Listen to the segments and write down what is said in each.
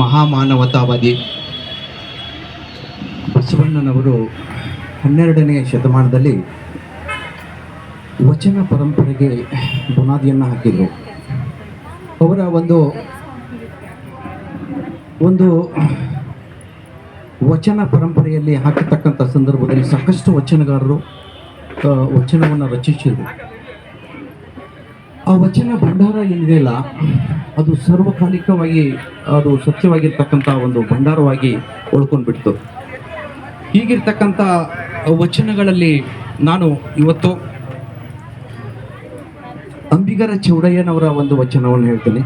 ಮಹಾಮಾನವತಾವಾದಿ ಬಸವಣ್ಣನವರು ಹನ್ನೆರಡನೆಯ ಶತಮಾನದಲ್ಲಿ ವಚನ ಪರಂಪರೆಗೆ ಬುನಾದಿಯನ್ನು ಹಾಕಿದರು. ಅವರ ಒಂದು ಒಂದು ವಚನ ಪರಂಪರೆಯಲ್ಲಿ ಹಾಕಿರ್ತಕ್ಕಂಥ ಸಂದರ್ಭದಲ್ಲಿ ಸಾಕಷ್ಟು ವಚನಗಾರರು ವಚನವನ್ನು ರಚಿಸಿದರು. ಆ ವಚನ ಭಂಡಾರ ಏನಿದೆಯಲ್ಲ ಅದು ಸರ್ವಕಾಲಿಕವಾಗಿ, ಅದು ಸತ್ಯವಾಗಿರ್ತಕ್ಕಂಥ ಒಂದು ಭಂಡಾರವಾಗಿ ಉಳ್ಕೊಂಡ್ಬಿಡ್ತು. ಹೀಗಿರ್ತಕ್ಕಂಥ ವಚನಗಳಲ್ಲಿ ನಾನು ಇವತ್ತು ಅಂಬಿಗರ ಚೌಡಯ್ಯನವರ ಒಂದು ವಚನವನ್ನು ಹೇಳ್ತೇನೆ.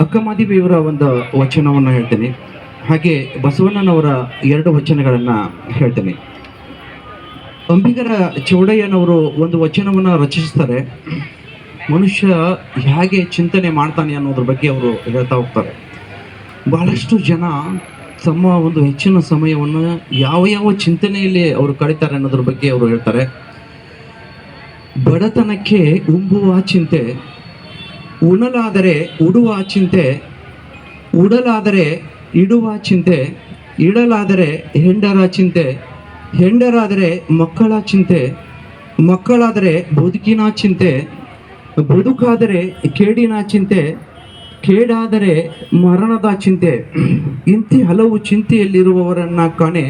ಅಕ್ಕಮಾದಿವಿಯವರ ಒಂದು ವಚನವನ್ನು ಹೇಳ್ತೇನೆ. ಹಾಗೆ ಬಸವಣ್ಣನವರ ಎರಡು ವಚನಗಳನ್ನು ಹೇಳ್ತೇನೆ. ಅಂಬಿಗರ ಚೌಡಯ್ಯನವರು ಒಂದು ವಚನವನ್ನು ರಚಿಸ್ತಾರೆ. ಮನುಷ್ಯ ಹೇಗೆ ಚಿಂತನೆ ಮಾಡ್ತಾನೆ ಅನ್ನೋದ್ರ ಬಗ್ಗೆ ಅವರು ಹೇಳ್ತಾ ಹೋಗ್ತಾರೆ. ಬಹಳಷ್ಟು ಜನ ತಮ್ಮ ಒಂದು ಹೆಚ್ಚಿನ ಸಮಯವನ್ನು ಯಾವ ಯಾವ ಚಿಂತನೆಯಲ್ಲಿ ಅವರು ಕಳೀತಾರೆ ಅನ್ನೋದ್ರ ಬಗ್ಗೆ ಅವರು ಹೇಳ್ತಾರೆ. ಬಡತನಕ್ಕೆ ಉಂಬುವ ಚಿಂತೆ, ಉಣಲಾದರೆ ಉಡುವ ಚಿಂತೆ, ಉಡಲಾದರೆ ಇಡುವ ಚಿಂತೆ, ಇಡಲಾದರೆ ಹೆಂಡರ ಚಿಂತೆ, ಹೆಂಡರಾದರೆ ಮಕ್ಕಳ ಚಿಂತೆ, ಮಕ್ಕಳಾದರೆ ಬದುಕಿನ ಚಿಂತೆ ಬದುಕಾದರೆ ಕೇಡಿನ ಚಿಂತೆ, ಕೇಡಾದರೆ ಮರಣದ ಚಿಂತೆ. ಇಂತಿ ಹಲವು ಚಿಂತೆಯಲ್ಲಿರುವವರನ್ನ ಕಾಣೆ,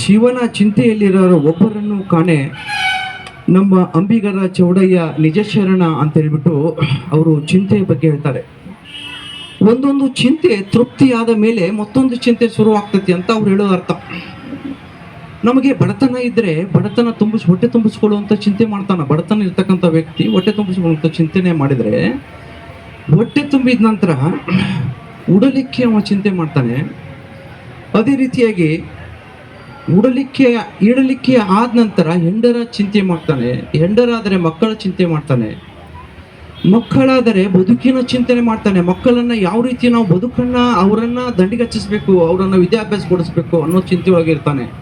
ಶಿವನ ಚಿಂತೆಯಲ್ಲಿರೋ ಒಬ್ಬರನ್ನು ಕಾಣೆ ನಮ್ಮ ಅಂಬಿಗರ ಚೌಡಯ್ಯ ನಿಜಶರಣ ಅಂತ ಹೇಳ್ಬಿಟ್ಟು ಅವರು ಚಿಂತೆ ಬಗ್ಗೆ ಹೇಳ್ತಾರೆ. ಒಂದೊಂದು ಚಿಂತೆ ತೃಪ್ತಿಯಾದ ಮೇಲೆ ಮತ್ತೊಂದು ಚಿಂತೆ ಶುರುವಾಗ್ತೈತಿ ಅಂತ ಅವ್ರು ಹೇಳೋ ಅರ್ಥ ನಮಗೆ ಬಡತನ ಇದ್ರೆ ಬಡತನ ತುಂಬಿಸಿ, ಹೊಟ್ಟೆ ತುಂಬಿಸ್ಕೊಳ್ಳುವಂಥ ಚಿಂತೆ ಮಾಡ್ತಾನೆ. ಬಡತನ ಇರ್ತಕ್ಕಂಥ ವ್ಯಕ್ತಿ ಹೊಟ್ಟೆ ತುಂಬಿಸ್ಕೊಳ್ಳುವಂಥ ಚಿಂತನೆ ಮಾಡಿದರೆ, ಹೊಟ್ಟೆ ತುಂಬಿದ ನಂತರ ಉಡಲಿಕ್ಕೆ ಅವ ಚಿಂತೆ ಮಾಡ್ತಾನೆ. ಅದೇ ರೀತಿಯಾಗಿ ಉಡಲಿಕ್ಕೆ, ಇಡಲಿಕ್ಕೆ ಆದ ನಂತರ ಹೆಂಡರ ಚಿಂತೆ ಮಾಡ್ತಾನೆ. ಹೆಂಡರಾದರೆ ಮಕ್ಕಳ ಚಿಂತೆ ಮಾಡ್ತಾನೆ. ಮಕ್ಕಳಾದರೆ ಬದುಕಿನ ಚಿಂತನೆ ಮಾಡ್ತಾನೆ. ಮಕ್ಕಳನ್ನು ಯಾವ ರೀತಿ ನಾವು ಬದುಕನ್ನು, ಅವರನ್ನು ದಂಡಿಗೆ ಹಚ್ಚಿಸ್ಬೇಕು ಅವರನ್ನು ವಿದ್ಯಾಭ್ಯಾಸ ಕೊಡಿಸ್ಬೇಕು ಅನ್ನೋ ಚಿಂತೆ ಒಳಗಿರ್ತಾನೆ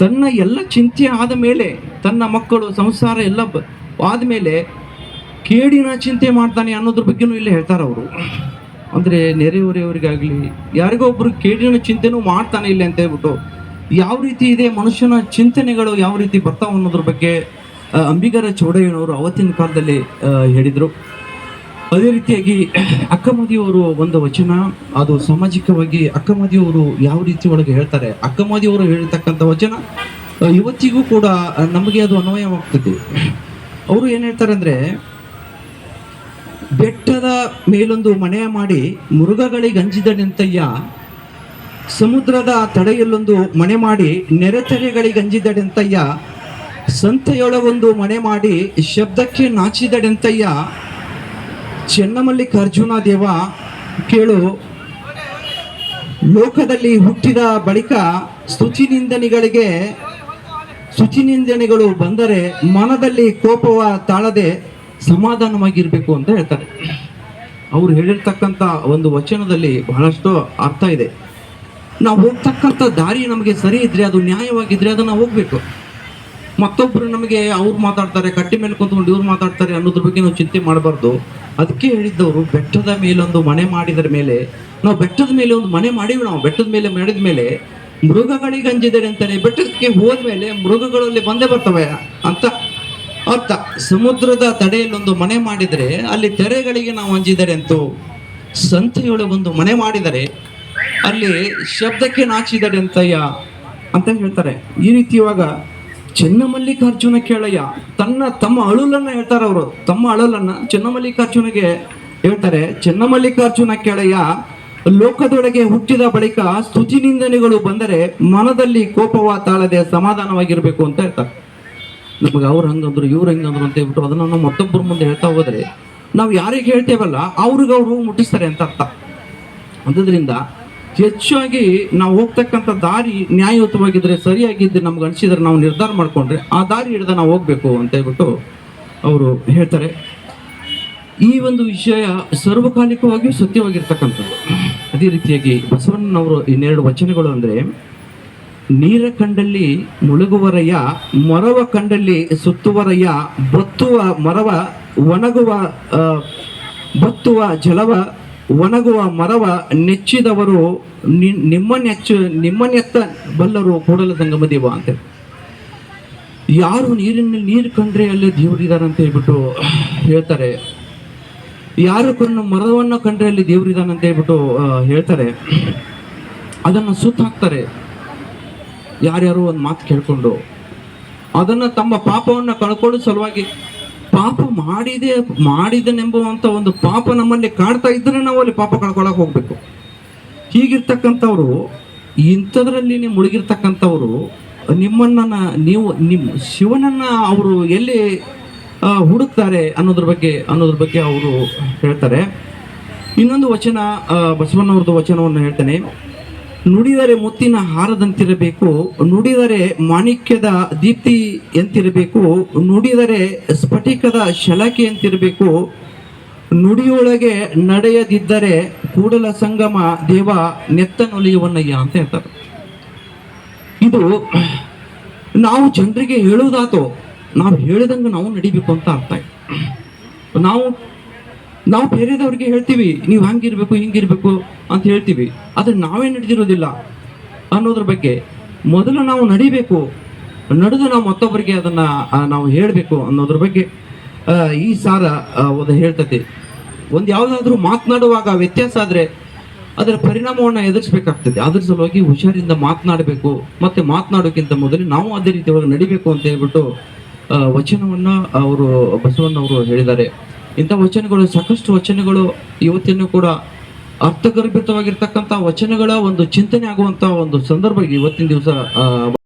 ತನ್ನ ಎಲ್ಲ ಚಿಂತೆ ಆದ ಮೇಲೆ, ತನ್ನ ಮಕ್ಕಳು, ಸಂಸಾರ ಎಲ್ಲ ಆದ್ಮೇಲೆ ಕೇಡಿನ ಚಿಂತೆ ಮಾಡ್ತಾನೆ ಅನ್ನೋದ್ರ ಬಗ್ಗೆನೂ ಇಲ್ಲಿ ಹೇಳ್ತಾರೆ ಅವರು. ಅಂದ್ರೆ ನೆರೆಹೊರೆಯವರಿಗಾಗಲಿ, ಯಾರಿಗೋ ಒಬ್ಬರು ಕೇಡಿನ ಚಿಂತೆನೂ ಮಾಡ್ತಾನೆ ಇಲ್ಲ ಅಂತ ಹೇಳ್ಬಿಟ್ಟು ಯಾವ ರೀತಿ ಇದೆ ಮನುಷ್ಯನ ಚಿಂತನೆಗಳು ಯಾವ ರೀತಿ ಬರ್ತಾವೆ ಅನ್ನೋದ್ರ ಬಗ್ಗೆ ಅಂಬಿಗರ ಚೌಡಯ್ಯನವರು ಅವತ್ತಿನ ಕಾಲದಲ್ಲಿ ಹೇಳಿದ್ರು. ಅದೇ ರೀತಿಯಾಗಿ ಅಕ್ಕಮದಿಯವರು ಒಂದು ವಚನ, ಅದು ಸಾಮಾಜಿಕವಾಗಿ ಅಕ್ಕಮದಿಯವರು ಯಾವ ರೀತಿ ಒಳಗೆ ಹೇಳ್ತಾರೆ? ಅಕ್ಕಮದಿಯವರು ಹೇಳ್ತಕ್ಕಂಥ ವಚನ ಇವತ್ತಿಗೂ ಕೂಡ ನಮಗೆ ಅದು ಅನ್ವಯವಾಗ್ತದೆ. ಅವರು ಏನು ಹೇಳ್ತಾರೆ ಅಂದ್ರೆ ಬೆಟ್ಟದ ಮೇಲೊಂದು ಮನೆ ಮಾಡಿ ಮೃಗಗಳಿಗೆ ಅಂಜಿದನೆಂತಯ್ಯ, ಸಮುದ್ರದ ತಡೆಯಲ್ಲೊಂದು ಮನೆ ಮಾಡಿ ನೆರೆತೆರೆಗಳಿಗೆ ಅಂಜಿದಡೆಂತಯ್ಯ ಸಂತೆಯೊಳಗೊಂದು ಮನೆ ಮಾಡಿ ಶಬ್ದಕ್ಕೆ ನಾಚಿದಡೆಂತಯ್ಯ ಚೆನ್ನಮಲ್ಲಿಕಾರ್ಜುನ ದೇವ ಕೇಳು. ಲೋಕದಲ್ಲಿ ಹುಟ್ಟಿದ ಬಳಿಕ ಸ್ತುತಿನಿಂದನಿಗಳಿಗೆ ಶುಚಿನಿಂದನೆಗಳು ಬಂದರೆ ಮನದಲ್ಲಿ ಕೋಪವ ತಾಳದೆ ಸಮಾಧಾನವಾಗಿರಬೇಕು ಅಂತ ಹೇಳ್ತಾರೆ. ಅವ್ರು ಹೇಳಿರ್ತಕ್ಕಂಥ ಒಂದು ವಚನದಲ್ಲಿ ಬಹಳಷ್ಟು ಅರ್ಥ ಇದೆ. ನಾವು ಹೋಗ್ತಕ್ಕಂಥ ದಾರಿ ನಮಗೆ ಸರಿ ಇದ್ರೆ ಅದು ನ್ಯಾಯವಾಗಿದ್ರೆ ಅದನ್ನು ಹೋಗ್ಬೇಕು. ಮತ್ತೊಬ್ರು ನಮಗೆ ಅವ್ರು ಮಾತಾಡ್ತಾರೆ, ಕಟ್ಟಿ ಮೇಲೆ ಕುಂತ್ಕೊಂಡು ಇವ್ರು ಮಾತಾಡ್ತಾರೆ ಅನ್ನೋದ್ರ ಬಗ್ಗೆ ನಾವು ಚಿಂತೆ ಮಾಡಬಾರ್ದು. ಅದಕ್ಕೆ ಹೇಳಿದ್ದವರು, ಬೆಟ್ಟದ ಮೇಲೊಂದು ಮನೆ ಮಾಡಿದ್ರ ಮೇಲೆ, ನಾವು ಬೆಟ್ಟದ ಮೇಲೆ ಒಂದು ಮನೆ ಮಾಡಿವಿ ನಾವು, ಬೆಟ್ಟದ ಮೇಲೆ ಮಾಡಿದ ಮೇಲೆ ಮೃಗಗಳಿಗೆ ಅಂಜಿದ್ದಾರೆ ಅಂತಾನೆ, ಬೆಟ್ಟಕ್ಕೆ ಹೋದ್ಮೇಲೆ ಮೃಗಗಳಲ್ಲಿ ಬಂದೇ ಬರ್ತವೆ ಅಂತ ಅರ್ಥ. ಸಮುದ್ರದ ತಡೆಯಲ್ಲೊಂದು ಮನೆ ಮಾಡಿದರೆ, ಅಲ್ಲಿ ತೆರೆಗಳಿಗೆ ನಾವು ಅಂಜಿದರೆ ಅಂತೂ ಸಂತೆಯೊಳಗೊಂದು ಮನೆ ಮಾಡಿದರೆ, ಅಲ್ಲಿ ಶಬ್ದಕ್ಕೆ ನಾಚಿದರೆ ಅಂತಯ್ಯ ಅಂತ ಹೇಳ್ತಾರೆ. ಈ ರೀತಿ ಇವಾಗ ಚೆನ್ನಮಲ್ಲಿಕಾರ್ಜುನ ಕೇಳಯ್ಯ ತನ್ನ ತಮ್ಮ ಅಳುಲನ್ನ ಹೇಳ್ತಾರೆ ಅವರು. ತಮ್ಮ ಅಳುಲನ್ನ ಚೆನ್ನಮಲ್ಲಿಕಾರ್ಜುನಗೆ ಹೇಳ್ತಾರೆ, ಚೆನ್ನಮಲ್ಲಿಕಾರ್ಜುನ ಕೇಳಯ್ಯ, ಲೋಕದೊಳಗೆ ಹುಟ್ಟಿದ ಬಳಿಕ ಸ್ತುತಿ ನಿಂದನೆಗಳು ಬಂದರೆ ಮನದಲ್ಲಿ ಕೋಪವ ತಾಳದೆ ಸಮಾಧಾನವಾಗಿರ್ಬೇಕು ಅಂತ ಹೇಳ್ತಾರೆ. ನಮ್ಗೆ ಅವ್ರು ಹಂಗಂದ್ರು, ಇವ್ರು ಹಂಗಂದ್ರು ಅಂತ ಹೇಳ್ಬಿಟ್ಟು ಅದನ್ನ ನಾವು ಮತ್ತೊಬ್ಬರ ಮುಂದೆ ಹೇಳ್ತಾ ಹೋದ್ರೆ, ನಾವು ಯಾರಿಗೆ ಹೇಳ್ತೇವಲ್ಲ, ಅವ್ರಿಗೆ ಅವ್ರು ಮುಟ್ಟಿಸ್ತಾರೆ ಅಂತ ಅರ್ಥ. ಅದರಿಂದ ಹೆಚ್ಚಾಗಿ ನಾವು ಹೋಗ್ತಕ್ಕಂಥ ದಾರಿ ನ್ಯಾಯಯುತವಾಗಿದ್ದರೆ ಸರಿಯಾಗಿದ್ದು ನಮ್ಗೆ ಅನಿಸಿದ್ರೆ ನಾವು ನಿರ್ಧಾರ ಮಾಡಿಕೊಂಡ್ರೆ ಆ ದಾರಿ ಹಿಡಿದ ನಾವು ಹೋಗಬೇಕು ಅಂತ ಹೇಳ್ಬಿಟ್ಟು ಅವರು ಹೇಳ್ತಾರೆ. ಈ ಒಂದು ವಿಷಯ ಸರ್ವಕಾಲಿಕವಾಗಿಯೂ ಸತ್ಯವಾಗಿರ್ತಕ್ಕಂಥದ್ದು. ಅದೇ ರೀತಿಯಾಗಿ ಬಸವಣ್ಣನವರು ಇನ್ನೆರಡು ವಚನಗಳು ಅಂದರೆ, ನೀರ ಕಂಡಲ್ಲಿ ಮುಳುಗುವರಯ್ಯ ಮರವ ಕಂಡಲ್ಲಿ ಸುತ್ತುವರಯ್ಯ ಬತ್ತುವ ಮರವ, ಒಣಗುವ ಬತ್ತುವ ಜಲವ ಒಣಗುವ ಮರವ ನೆಚ್ಚಿದವರು ನಿಮ್ಮ ನಿಮ್ಮನ್ನೆತ್ತ ಬಲ್ಲರು ಕೂಡಲ ಸಂಗಮ ದೇವ ಅಂತ ಯಾರು ನೀರಿನ ನೀರು ಕಂಡ್ರೆ ಅಲ್ಲಿ ದೇವರಿದ್ದಾರೆ ಅಂತ ಹೇಳ್ಬಿಟ್ಟು ಹೇಳ್ತಾರೆ. ಯಾರು ಕೊನ್ನ ಮರವನ್ನು ಕಂಡ್ರೆ ಅಲ್ಲಿ ದೇವರಿದ್ದಾನೆ ಅಂತ ಹೇಳ್ಬಿಟ್ಟು ಹೇಳ್ತಾರೆ. ಅದನ್ನು ಸುತ್ತಾಕ್ತಾರೆ. ಯಾರ್ಯಾರು ಒಂದು ಮಾತು ಕೇಳ್ಕೊಂಡು, ಅದನ್ನ ತಮ್ಮ ಪಾಪವನ್ನು ಕಳ್ಕೊಳ್ಳೋ ಸಲುವಾಗಿ ಪಾಪ ಮಾಡಿದೆ, ಮಾಡಿದನೆಂಬುವಂತ ಒಂದು ಪಾಪ ನಮ್ಮಲ್ಲಿ ಕಾಡ್ತಾ ಇದ್ರೆ ನಾವು ಅಲ್ಲಿ ಪಾಪ ಕಳ್ಕೊಳಕ್ಕೆ ಹೋಗ್ಬೇಕು. ಹೀಗಿರ್ತಕ್ಕಂಥವ್ರು, ಇಂಥದ್ರಲ್ಲಿ ನೀವು ಮುಳುಗಿರ್ತಕ್ಕಂಥವ್ರು, ನಿಮ್ಮನ್ನ ನೀವು ನಿಮ್ಮ ಶಿವನನ್ನ ಅವರು ಎಲ್ಲಿ ಹುಡುಕ್ತಾರೆ ಅನ್ನೋದ್ರ ಬಗ್ಗೆ ಅನ್ನೋದ್ರ ಬಗ್ಗೆ ಅವರು ಹೇಳ್ತಾರೆ. ಇನ್ನೊಂದು ವಚನ ಬಸವಣ್ಣವ್ರದ್ದು ವಚನವನ್ನು ಹೇಳ್ತೇನೆ. ನುಡಿದರೆ ಮುತ್ತಿನ ಹಾರದಂತಿರಬೇಕು, ನುಡಿದರೆ ಮಾಣಿಕ್ಯದ ದೀಪ್ತಿ ಎಂತಿರಬೇಕು, ನುಡಿದರೆ ಸ್ಫಟಿಕದ ಶಲಕೆ ಅಂತಿರಬೇಕು ನುಡಿಯೊಳಗೆ ನಡೆಯದಿದ್ದರೆ ಕೂಡಲ ಸಂಗಮ ದೇವ ನೆತ್ತನೊಲಿಯುವನ್ನಯ್ಯ ಅಂತ ಹೇಳ್ತಾರೆ. ಇದು ನಾವು ಜನರಿಗೆ ಹೇಳುವುದಾತೋ, ನಾವು ಹೇಳಿದಂಗೆ ನಾವು ನಡಿಬೇಕು ಅಂತ ಅರ್ಥ ನಾವು ನಾವು ಬೇರೆದವ್ರಿಗೆ ಹೇಳ್ತೀವಿ, ನೀವು ಹಂಗಿರ್ಬೇಕು, ಹಿಂಗಿರ್ಬೇಕು ಅಂತ ಹೇಳ್ತೀವಿ. ಆದ್ರೆ ನಾವೇ ನಡೆದಿರೋದಿಲ್ಲ ಅನ್ನೋದ್ರ ಬಗ್ಗೆ. ಮೊದಲು ನಾವು ನಡಿಬೇಕು, ನಡೆದು ನಾವು ಮತ್ತೊಬ್ಬರಿಗೆ ಅದನ್ನ ನಾವು ಹೇಳಬೇಕು ಅನ್ನೋದ್ರ ಬಗ್ಗೆ ಈ ಸಾರ ಒಂದು ಹೇಳ್ತತಿ. ಒಂದು ಯಾವುದಾದ್ರೂ ಮಾತನಾಡುವಾಗ ವ್ಯತ್ಯಾಸ ಆದರೆ ಅದರ ಪರಿಣಾಮವನ್ನು ಎದುರಿಸಬೇಕಾಗ್ತದೆ. ಅದ್ರ ಸಲುವಾಗಿ ಹುಷಾರಿಂದ ಮಾತನಾಡಬೇಕು. ಮತ್ತೆ ಮಾತನಾಡೋಕ್ಕಿಂತ ಮೊದಲು ನಾವು ಅದೇ ರೀತಿಯೊಳಗೆ ನಡಿಬೇಕು ಅಂತ ಹೇಳ್ಬಿಟ್ಟು ವಚನವನ್ನ ಅವರು, ಬಸವಣ್ಣವರು ಹೇಳಿದ್ದಾರೆ. ಇಂಥ ವಚನಗಳು, ಸಾಕಷ್ಟು ವಚನಗಳು ಇವತ್ತಿನೂ ಕೂಡ ಅರ್ಥಗರ್ಭಿತವಾಗಿರ್ತಕ್ಕಂಥ ವಚನಗಳ ಒಂದು ಚಿಂತನೆ ಆಗುವಂತ ಒಂದು ಸಂದರ್ಭ ಇವತ್ತಿನ ದಿವಸ